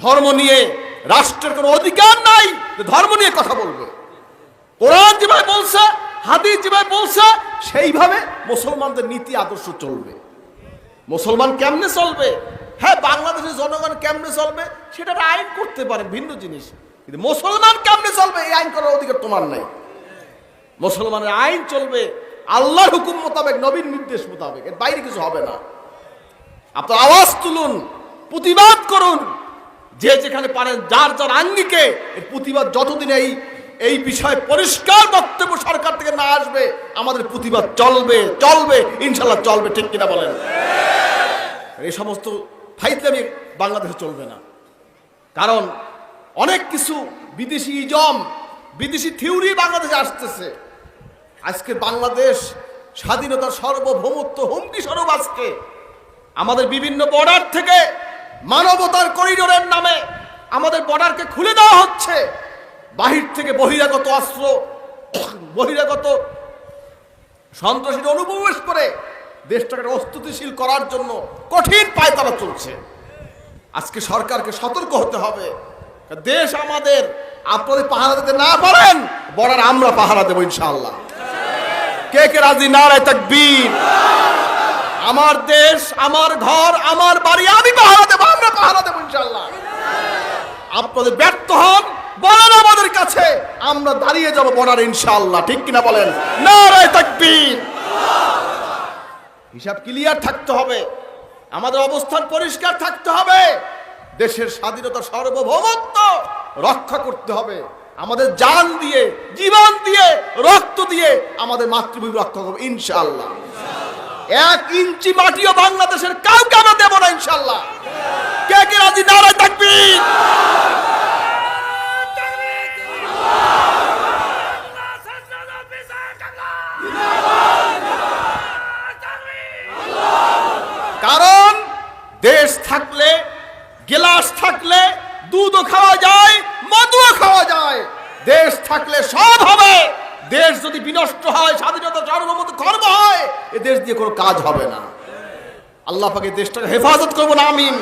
ধর্ম নিয়ে রাষ্ট্রের কোনো অধিকার নাই ধর্ম নিয়ে কথা বলবে। কোরআন যেভাবে বলছে, হাদিস যেভাবে বলছে, সেইভাবে মুসলমানদের নীতি আদর্শ চলবে। মুসলমান কেমনে চলবে? হ্যাঁ বাংলাদেশের জনগণ কেমনে চলবে? সেটা আইন করতে পারে, ভিন্ন জিনিস। কিন্তু মুসলমান কেমনে চলবে? এই আইন করার অধিকার তোমার নাই। মুসলমানের আইন চলবে আল্লাহর হুকুম মোতাবেক নবীন নির্দেশ মোতাবেক। এর বাইরে কিছু হবে না। আপনার আওয়াজ তুলুন, প্রতিবাদ করুন। যে যেখানে পারেন, যার যার আঙ্গিকে প্রতিবাদ যতদিন এই এই বিষয়ে পরিষ্কার বক্তব্য সরকার থেকে না আসবে, আমাদের প্রতিবাদ চলবে চলবে ইনশাল্লাহ চলবে, ঠিক কিনা বলেন? এই সমস্ত ফাইতলামি বাংলাদেশে চলবে না। কারণ অনেক কিছু বিদেশি ইজম, বিদেশি থিওরি বাংলাদেশে আসতেছে। আজকে বাংলাদেশ স্বাধীনতার সর্বভৌমত্ব হুমকি স্বরূপ আজকে। আমাদের বিভিন্ন বর্ডার থেকে মানবতার করিডোরের নামে আমাদের বর্ডারকে খুলে দেওয়া হচ্ছে। বাহির থেকে বহিরাগত অস্ত্র, বহিরাগত সন্ত্রাসীর অনুপ্রবেশ করে দেশটাকে অস্তিত্বশীল করার জন্য কঠিন পায়তারা চলছে। আজকে সরকারকে সতর্ক হতে হবে। দেশ আমাদের আপনাদের পাহারা দিতে না পারেন, বর্ডার আমরা পাহারা দেবো ইনশাল্লাহ কে কে রাজি? নারায় তাকবীর। আমার দেশ, আমার ঘর, আমার বাড়ি, আমি পাহারা আপনাদের ব্যর্থ হন, বলেন আমাদের কাছে, আমরা দাঁড়িয়ে যাব বর্ডার ইনশাল্লাহ ঠিক কিনা বলেন? নারায় হিসাব ক্লিয়ার থাকতে হবে, আমাদের অবস্থান পরিষ্কার থাকতে হবে, দেশের স্বাধীনতা সার্বভৌমত্ব রক্ষা করতে হবে, আমাদের জান দিয়ে, জীবন দিয়ে, রক্ত দিয়ে আমাদের মাতৃভূমি রক্ষা করব ইনশাআল্লাহ। এক ইঞ্চি মাটিও বাংলাদেশের কাউকে আমরা দেবো না ইনশাল্লাহ কে কে রাজি নারায় থাকবি কারণ দেশ থাকলে, গেলাস থাকলে, দুধও খাওয়া যায় মধুও খাওয়া যায়। দেশ থাকলে সব হবে। দেশ যদি বিনষ্ট হয়, স্বাধীনতা, সার্বভৌমত্ব কর্ম হয়, এ দেশ দিয়ে কোনো কাজ হবে না। আল্লাহ পাকে দেশটাকে হেফাজত করব না, আমিন।